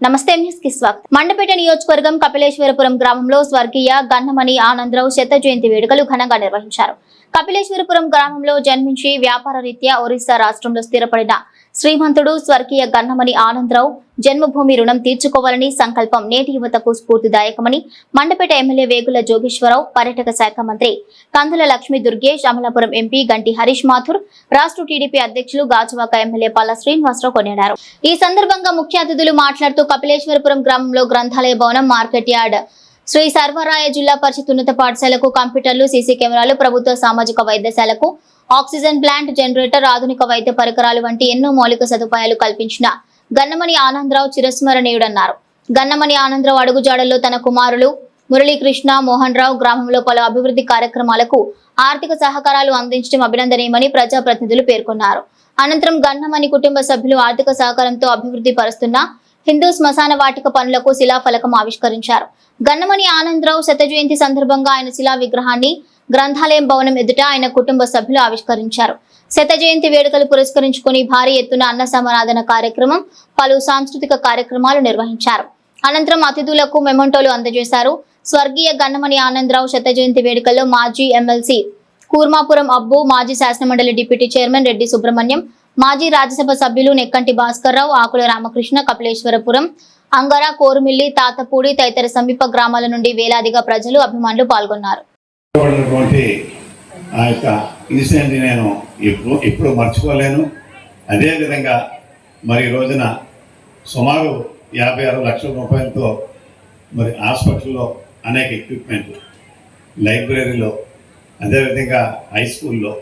నమస్తే న్యూస్కి స్వాగతం. మండపేట నియోజకవర్గం కపిలేశ్వరపురం గ్రామంలో స్వర్గీయ గన్నమణి ఆనందరావు శత జయంతి వేడుకలు ఘనంగా నిర్వహించారు. కపిలేశ్వరపురం గ్రామంలో జన్మించి వ్యాపార రీత్యా ఒరిస్సా రాష్ట్రంలో స్థిరపడిన శ్రీమంతుడు స్వర్గీయ గన్నమణి ఆనందరావు జన్మభూమి రుణం తీర్చుకోవాలని సంకల్పం నేటి యువతకు స్ఫూర్తిదాయకమని మండపేట ఎమ్మెల్యే వేగుల జోగేశ్వరరావు పర్యాటక శాఖ మంత్రి కందుల లక్ష్మీ దుర్గేష్ అమలాపురం ఎంపీ గంటి హరీష్ మాథుర్ రాష్ట్ర టీడీపీ అధ్యక్షులు గాజువాక ఎమ్మెల్యే పల్ల శ్రీనివాసరావు కొనియాడారు. ఈ సందర్భంగా ముఖ్య అతిథులు మాట్లాడుతూ కపిలేశ్వరపురం గ్రామంలో గ్రంథాలయ భవనం మార్కెట్ యార్డ్ శ్రీ సర్వరాయ జిల్లా పరిషత్ ఉన్నత పాఠశాలకు కంప్యూటర్లు సీసీ కెమెరాలు ప్రభుత్వ సామాజిక వైద్యశాలకు ఆక్సిజన్ ప్లాంట్ జనరేటర్ ఆధునిక వైద్య పరికరాలు వంటి ఎన్నో మౌలిక సదుపాయాలు కల్పించిన గన్నమణి ఆనందరావు చిరస్మరణీయుడన్నారు. గన్నమణి ఆనందరావు అడుగుజాడల్లో తన కుమారులు మురళీకృష్ణ మోహన్ రావు గ్రామంలో పలు అభివృద్ధి కార్యక్రమాలకు ఆర్థిక సహకారాలు అందించడం అభినందనీయమని ప్రజాప్రతినిధులు పేర్కొన్నారు. అనంతరం గన్నమణి కుటుంబ సభ్యులు ఆర్థిక సహకారంతో అభివృద్ధి పరుస్తున్న హిందూ శ్మశాన వాటిక పనులకు శిలాఫలకం ఆవిష్కరించారు. గన్నమణి ఆనందరావు శత జయంతి సందర్భంగా ఆయన శిలా విగ్రహాన్ని గ్రంథాలయం భవనం ఎదుట ఆయన కుటుంబ సభ్యులు ఆవిష్కరించారు. శత జయంతి వేడుకలు పురస్కరించుకుని భారీ ఎత్తున అన్న సమారాధన కార్యక్రమం పలు సాంస్కృతిక కార్యక్రమాలు నిర్వహించారు. అనంతరం అతిథులకు మెమంటోలు అందజేశారు. స్వర్గీయ గన్నమణి ఆనందరావు శత జయంతి వేడుకల్లో మాజీ ఎమ్మెల్సీ కూర్మాపురం అబ్బు మాజీ శాసనమండలి డిప్యూటీ చైర్మన్ రెడ్డి సుబ్రహ్మణ్యం మాజీ రాజ్యసభ సభ్యులు నెక్కంటి భాస్కర్రావు ఆకుల రామకృష్ణ కపిలేశ్వరపురం అంగర కోరుమిల్లి తాతపూడి తదితర సమీప గ్రామాల నుండి వేలాదిగా ప్రజలు అభిమానులు పాల్గొన్నారు. పడినటువంటి ఆ యొక్క ఇన్సిడెంట్ నేను ఎప్పుడు ఎప్పుడు మర్చిపోలేను. అదేవిధంగా మరి ఈ రోజున సుమారు యాభై ఆరు లక్షల రూపాయలతో మరి హాస్పిటల్లో అనేక ఎక్విప్మెంట్ లైబ్రరీలో అదేవిధంగా హై స్కూల్లో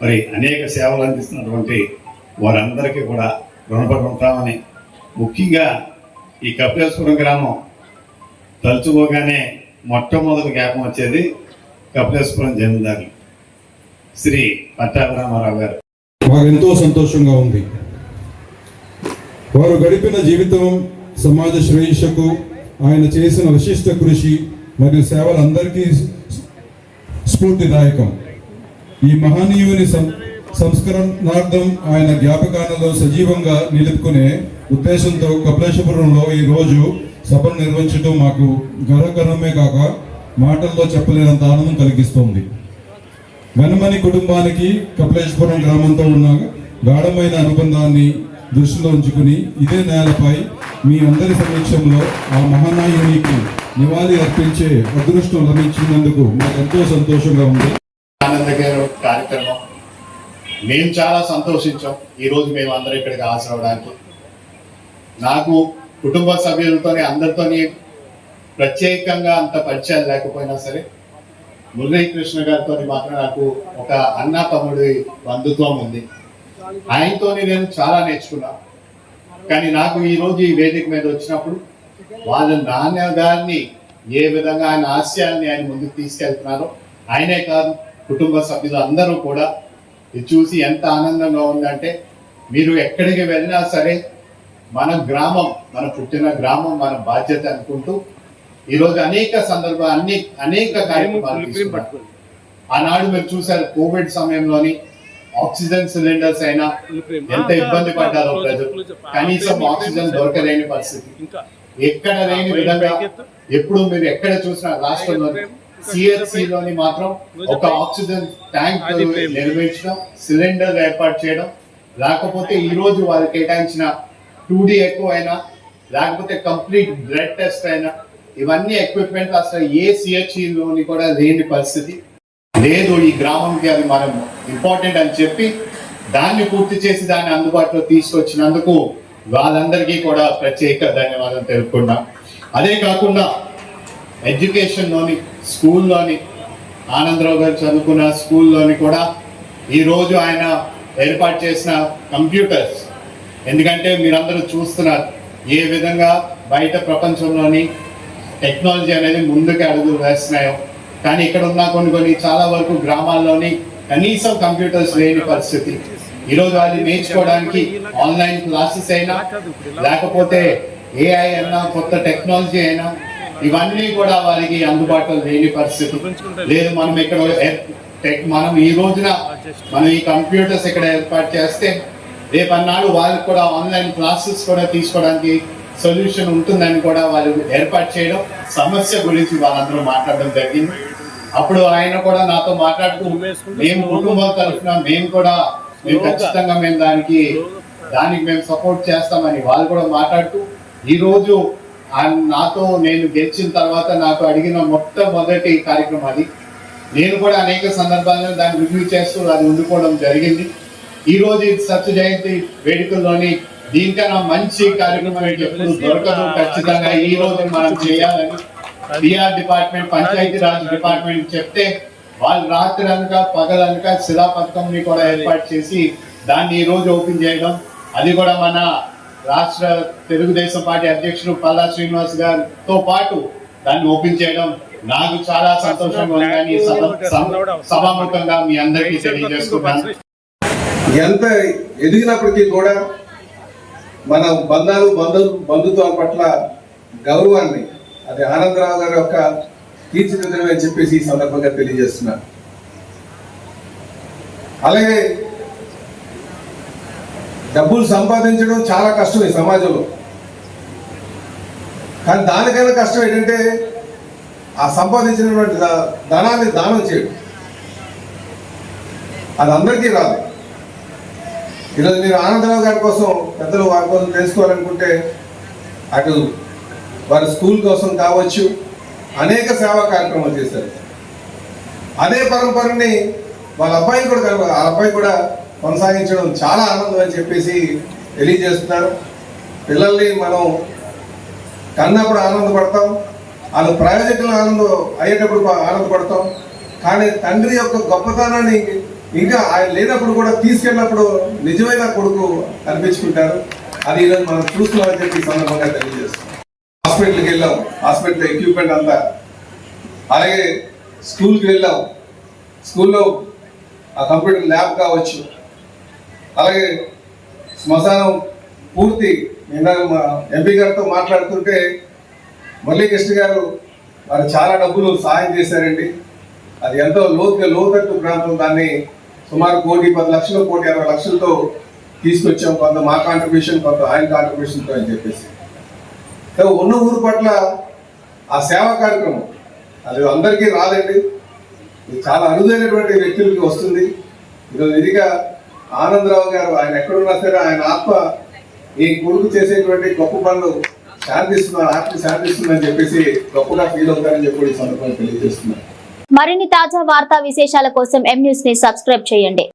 మరి అనేక సేవలు అందిస్తున్నటువంటి వారందరికీ కూడా రుణపడి ఉంటామని ముఖ్యంగా ఈ కపిలేశ్వరం గ్రామం తలుచుకోగానే మొట్టమొదటి జ్ఞాపకం వచ్చేది కపిలేశ్వరం జమీందారు శ్రీ పట్టాభిరామారావు గారు. వారు ఎంతో సంతోషంగా ఉంది. వారు గడిపిన జీవితం సమాజ శ్రేయస్సుకు ఆయన చేసిన విశిష్ట కృషి మరియు సేవలు అందరికీ స్ఫూర్తిదాయకం. ఈ మహనీయుని సం సంస్కరణార్థం ఆయన జ్ఞాపకాలలో సజీవంగా నిలుపుకునే ఉద్దేశంతో కపిలేశ్వరంలో ఈ రోజు సభను నిర్వహించడం మాకు గర్వకరమే కాక మాటల్లో చెప్పలేనంత ఆనందం కలిగిస్తోంది. వెనమని కుటుంబానికి కపిలేశ్వరం గ్రామంతో ఉన్న గాఢమైన అనుబంధాన్ని దృష్టిలో ఉంచుకుని ఇదే నేలపై మీ అందరి సమక్షంలో ఆ మహానాయునికి నివాళి అర్పించే అదృష్టం లభించినందుకు మాకు ఎంతో సంతోషంగా ఉంది. ఆనందకర కార్యక్రమం. మేము చాలా సంతోషించాం ఈరోజు మేము అందరం ఇక్కడికి హాజరవడానికి. నాకు కుటుంబ సభ్యులతోనే అందరితోనే ప్రత్యేకంగా అంత పరిచయాలు లేకపోయినా సరే మురళీకృష్ణ గారితో మాత్రం నాకు ఒక అన్న తమ్ముడి బంధుత్వం ఉంది. ఆయనతోని నేను చాలా నేర్చుకున్నా. కానీ నాకు ఈరోజు ఈ వేదిక మీద వచ్చినప్పుడు వాళ్ళ నాన్న గారిని ఏ విధంగా ఆయన ఆశయాల్ని ఆయన ముందుకు తీసుకెళ్తున్నారో ఆయనే కాదు కుటుంబ సభ్యులు అందరూ కూడా ఇది చూసి ఎంత ఆనందంగా ఉందంటే మీరు ఎక్కడికి వెళ్ళినా సరే మన గ్రామం మన పుట్టిన గ్రామం మన బాధ్యత అనుకుంటూ ఈరోజు అనేక సందర్భాలు అన్ని అనేక కార్యక్రమాలు. ఆనాడు మీరు చూసారు కోవిడ్ సమయంలోని ఆక్సిజన్ సిలిండర్స్ అయినా ఎంత ఇబ్బంది పడ్డారో ప్రజలు. కనీసం ఆక్సిజన్ దొరకలేని పరిస్థితి. ఎక్కడ లేని విధంగా ఎప్పుడు మీరు ఎక్కడ చూసినా రాష్ట్రంలో లోని మాత్రం ఒక ఆక్సిజన్ ట్యాంక్ నిర్మించడం సిలిండర్ ఏర్పాటు చేయడం లేకపోతే ఈ రోజు వారు కేటాయించిన టూ డి ఎక్కువ అయినా లేకపోతే కంప్లీట్ బ్లడ్ టెస్ట్ అయినా ఇవన్నీ ఎక్విప్మెంట్ అసలు ఏ సిహెచ్ఈలోని కూడా లేని పరిస్థితి. లేదు ఈ గ్రామంకి అది మనం ఇంపార్టెంట్ అని చెప్పి దాన్ని పూర్తి చేసి దాన్ని అందుబాటులో తీసుకొచ్చినందుకు వాళ్ళందరికీ కూడా ప్రత్యేక ధన్యవాదాలు తెలుపుకున్నాం అదే కాకుండా ఎడ్యుకేషన్లోని స్కూల్లోని ఆనందరావు గారు చదువుకున్న స్కూల్లోని కూడా ఈరోజు ఆయన ఏర్పాటు చేసిన కంప్యూటర్స్ ఎందుకంటే మీరందరూ చూస్తున్నారు ఏ విధంగా బయట ప్రపంచంలోని టెక్నాలజీ అనేది ముందుకు అడుగులు వేస్తున్నాయో. కానీ ఇక్కడ ఉన్న కొన్ని కొన్ని చాలా వరకు గ్రామాల్లోని కనీసం కంప్యూటర్స్ లేని పరిస్థితి. ఈరోజు అది నేర్చుకోవడానికి ఆన్లైన్ క్లాసెస్ అయినా లేకపోతే ఏఐ అయినా కొత్త టెక్నాలజీ అయినా ఇవన్నీ కూడా వారికి అందుబాటులో లేని పరిస్థితి. లేదు మనం ఇక్కడ మనం ఈ రోజున మనం ఈ కంప్యూటర్స్ ఇక్కడ ఏర్పాటు చేస్తే రేపన్నాడు వాళ్ళకి కూడా ఆన్లైన్ క్లాసెస్ కూడా తీసుకోవడానికి సొల్యూషన్ ఉంటుందని కూడా వాళ్ళు ఏర్పాటు చేయడం సమస్య గురించి వాళ్ళందరూ మాట్లాడడం జరిగింది. అప్పుడు ఆయన కూడా నాతో మాట్లాడుతూ మేము కుటుంబం తరఫున మేము కూడా మేము ఖచ్చితంగా మేము దానికి దానికి మేము సపోర్ట్ చేస్తామని వాళ్ళు కూడా మాట్లాడుతూ ఈరోజు నాతో నేను గెలిచిన తర్వాత నాకు అడిగిన మొట్టమొదటి కార్యక్రమం అది. నేను కూడా అనేక సందర్భాల్లో దాన్ని రివ్యూ చేస్తూ అది ఉండిపోవడం జరిగింది. ఈరోజు సత్య జయంతి వేడుకల్లోని దీనికన్నా మంచి కార్యక్రమం ఎప్పుడు దొరకదు. ఖచ్చితంగా ఈ రోజు మనం చేయాలని BR department Panchayati Raj department చెప్తే వాళ్ళు రాత్రి అనక పగలనక శిలా పథకంని కూడా ఏర్పాటు చేసి దాన్ని ఈ రోజు ఓపెన్ చేయడం. అది కూడా మన రాష్ట్ర తెలుగుదేశం పార్టీ అధ్యక్షుడు పల్లా శ్రీనివాస్ గారితో పాటు దాన్ని ఓపెన్ చేయడం. నాకు చాలా సంతోషంగా ఉందని సభాముఖంగా మీ అందరికీ తెలియజేస్తున్నాను. ఎంత ఎదిగినప్పటికీ కూడా మన బంధాలు బంధు బంధుత్వాల పట్ల గౌరవాన్ని అది ఆనందరావు గారి యొక్క తీర్చిదిద్దడమే అని చెప్పేసి ఈ సందర్భంగా తెలియజేస్తున్నా అలాగే డబ్బులు సంపాదించడం చాలా కష్టం ఈ సమాజంలో. కానీ దానికైనా కష్టం ఏంటంటే ఆ సంపాదించినటువంటి ధనాన్ని దానం చేయడం. అది అందరికీ రాదు. ఈరోజు మీరు ఆనందరావు గారి కోసం పెద్దలు వారి కోసం తెలుసుకోవాలనుకుంటే అటు వారి స్కూల్ కోసం కావచ్చు అనేక సేవా కార్యక్రమాలు చేశారు. అదే పరంపరని వాళ్ళ అబ్బాయి కూడా వాళ్ళ అబ్బాయి కూడా కొనసాగించడం చాలా ఆనందం అని చెప్పేసి తెలియజేస్తున్నారు. పిల్లల్ని మనం కన్నప్పుడు ఆనందపడతాం వాళ్ళు ప్రయోజకులు ఆనందం అయ్యేటప్పుడు ఆనందపడతాం. కానీ తండ్రి యొక్క గొప్పతనాన్ని ఇంకా ఆయన లేనప్పుడు కూడా తీసుకెళ్ళినప్పుడు నిజమైన కొడుకు అనిపించుకుంటారు అది ఈరోజు మనం చూస్తున్నామని చెప్పి సందర్భంగా తెలియజేస్తాం హాస్పిటల్కి వెళ్ళాం. హాస్పిటల్ ఎక్విప్మెంట్ అంతా. అలాగే స్కూల్కి వెళ్ళాం. స్కూల్లో ఆ కంప్యూటర్ ల్యాబ్ కావచ్చు. అలాగే శ్మశానం పూర్తి. నిన్న మా ఎంపీ గారితో మాట్లాడుతుంటే మురళీకృష్ణ గారు వారు చాలా డబ్బులు సహాయం చేశారండి. అది ఎంతో లోతుగా లోతట్టు ప్రాంతం దాన్ని సుమారు కోటి పది లక్షలు కోటి అరవై లక్షలతో తీసుకొచ్చాం. కొంత మా కాంట్రిబ్యూషన్ కొంత ఆయన కాంట్రిబ్యూషన్తో అని చెప్పేసి. ఉన్న ఊరు పట్ల ఆ సేవా కార్యక్రమం అది అందరికీ రాదండి. ఇది చాలా అరుదైనటువంటి వ్యక్తులకి వస్తుంది. ఈరోజు ఇదిగా ఆనందరావు గారు ఆయన ఎక్కడున్నా సరే ఆయన ఆత్మ ఈ కొడుకు చేసేటువంటి గొప్ప పనులు శాంతిస్తున్నారు ఆత్మ శాంతిస్తుందని చెప్పేసి గొప్పగా ఫీల్ అవుతారని చెప్పి ఈ సందర్భంగా తెలియజేస్తున్నారు మరిన్ని తాజా వార్తా విశేషాల కోసం ఎం న్యూస్ని సబ్స్క్రైబ్ చేయండి.